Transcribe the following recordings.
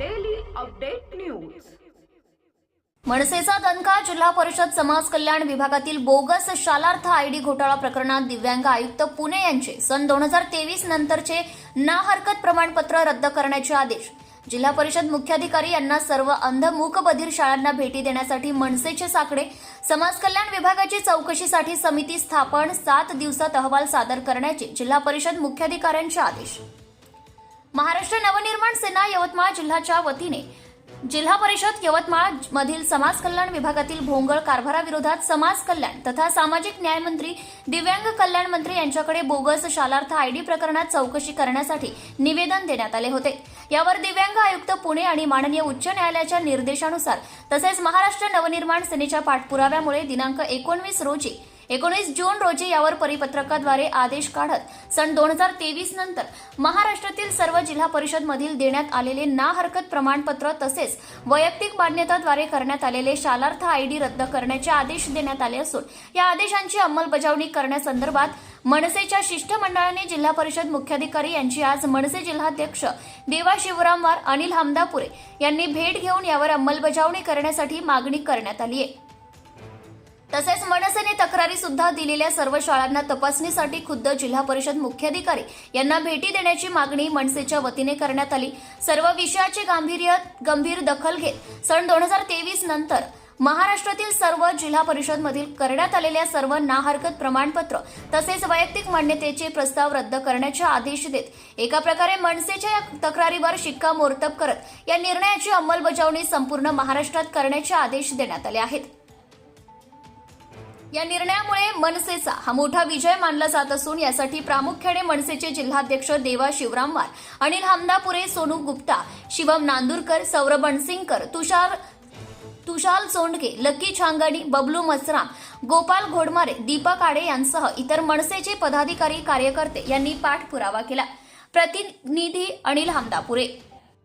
Update news मनसेचा दणका जिल्हा परिषद समाज कल्याण विभागातील बोगस शालार्थ आयडी घोटाळा प्रकरणात दिव्यांग आयुक्त पुणे यांचे सन दोन हजार तेवीस नंतरचे ना हरकत प्रमाणपत्र रद्द करण्याचे आदेश. जिल्हा परिषद मुख्याधिकारी यांना सर्व अंध मूकबधीर शाळांना भेटी देण्यासाठी मनसेचे साकडे समाज कल्याण विभागाची चौकशीसाठी समिती स्थापन सात दिवसात अहवाल सादर करण्याचे जिल्हा परिषद मुख्याधिकाऱ्यांचे आदेश. महाराष्ट्र नवनिर्माण सेना यवतमाळ जिल्ह्याच्या वतीने जिल्हा परिषद यवतमाळ मधील समाज कल्याण विभागातील भोंगळ कारभाराविरोधात समाज कल्याण तथा सामाजिक न्याय मंत्री दिव्यांग कल्याण मंत्री यांच्याकडे बोगस शालार्थ आयडी प्रकरणात चौकशी करण्यासाठी निवेदन देण्यात आले होते. यावर दिव्यांग आयुक्त पुणे आणि माननीय उच्च न्यायालयाच्या निर्देशानुसार तसेच महाराष्ट्र नवनिर्माण सेनेच्या पाठपुराव्यामुळे दिनांक एकोणवीस रोजी एकोणीस जून रोजी यावर परिपत्रकाद्वारे आदेश काढत सन दोन हजार तेवीस नंतर महाराष्ट्रातील सर्व जिल्हा परिषद मधील देण्यात आलेले ना हरकत प्रमाणपत्र तसेच वैयक्तिक मान्यताद्वारे करण्यात आलेले शालार्थ आयडी रद्द करण्याचे आदेश देण्यात आले असून या आदेशांची अंमलबजावणी करण्यासंदर्भात मनसेच्या शिष्टमंडळाने जिल्हा परिषद मुख्याधिकारी यांची आज मनसे जिल्हाध्यक्ष देवा शिवरामवार अनिल हमदापुरे यांनी भेट घेऊन यावर अंमलबजावणी करण्यासाठी मागणी करण्यात आली आहे. तसेच मनसेने तक्रारी सुद्धा दिलेल्या सर्व शाळांना तपासणीसाठी खुद्द जिल्हा परिषद मुख्याधिकारी यांना भेटी देण्याची मागणी मनसेच्या वतीने करण्यात आली. सर्व विषयाचे गांभीर्य गंभीर दखल घेत सन दोन हजार तेवीस नंतर महाराष्ट्रातील सर्व जिल्हा परिषदमधील करण्यात आलेल्या सर्व नाहरकत प्रमाणपत्र तसेच वैयक्तिक मान्यतेचे प्रस्ताव रद्द करण्याचे आदेश देत एका प्रकारे मनसेच्या या तक्रारीवर शिक्कामोर्तब करत या निर्णयाची अंमलबजावणी संपूर्ण महाराष्ट्रात करण्याचे आदेश देण्यात आले आहेत. या निर्णयामुळे मनसेचा हा मोठा विजय मानला जात असून यासाठी प्रामुख्याने मनसेचे जिल्हाध्यक्ष देवा शिवरामवार अनिल हमदापुरे सोनू गुप्ता शिवम नांदुरकर सौरभ बनसिंगकर तुषार तुषाल सोंडके लक्की छांगाडी बबलू मसराम गोपाल घोडमारे दीपक आडे यांसह इतर मनसेचे पदाधिकारी कार्यकर्ते यांनी पाठपुरावा केला. प्रतिनिधी अनिल हमदापुरे.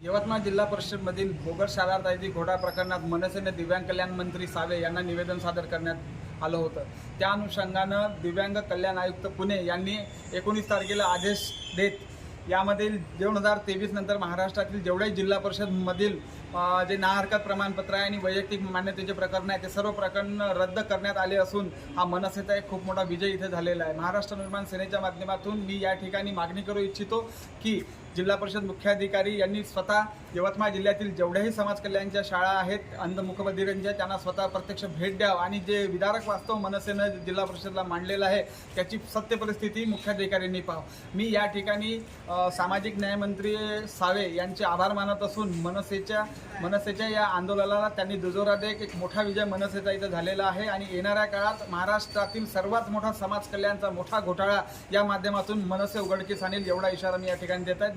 यवतमाळ जिल्हा परिषदमधील बोगस शाळा घोडा प्रकरणात मनसेने दिव्यांग कल्याण मंत्री सावे यांना निवेदन सादर करण्यात आलं होतं. त्या अनुषंगानं दिव्यांग कल्याण आयुक्त पुणे यांनी एकोणीस तारखेला आदेश देत यामधील दोन हजार तेवीस नंतर महाराष्ट्रातील जेवढे जिल्हा परिषदमधील जे नाहरकत प्रमाणपत्र आहे आणि वैयक्तिक मान्यतेचे प्रकरण आहे ते सर्व प्रकरण रद्द करण्यात आले असून हा मनसेचा एक खूप मोठा विजय इथे झालेला आहे. महाराष्ट्र निर्माण सेनेच्या माध्यमातून मी या ठिकाणी मागणी करू इच्छितो की जिल्हा परिषद मुख्याधिकारी यांनी स्वतः यवतमाळ जिल्ह्यातील जेवढ्याही समाज कल्याणच्या शाळा आहेत अंधमुखबधिरांच्या त्यांना स्वतः प्रत्यक्ष भेट द्यावं आणि जे विदारक वास्तव मनसेनं जिल्हा परिषदला मांडलेलं आहे त्याची सत्य परिस्थिती मुख्याधिकाऱ्यांनी पाहावं. मी या ठिकाणी सामाजिक न्यायमंत्री सावे यांचे आभार मानत असून मनसेच्या मनसेच्या या आंदोलनाला त्यांनी दुजोरा देत एक मोठा विजय मनसेचा इथं झालेला आहे. आणि येणाऱ्या काळात महाराष्ट्रातील सर्वात मोठा समाज कल्याणचा मोठा घोटाळा या माध्यमातून मनसे उघडकीस आणेल एवढा इशारा मी या ठिकाणी देत आहे.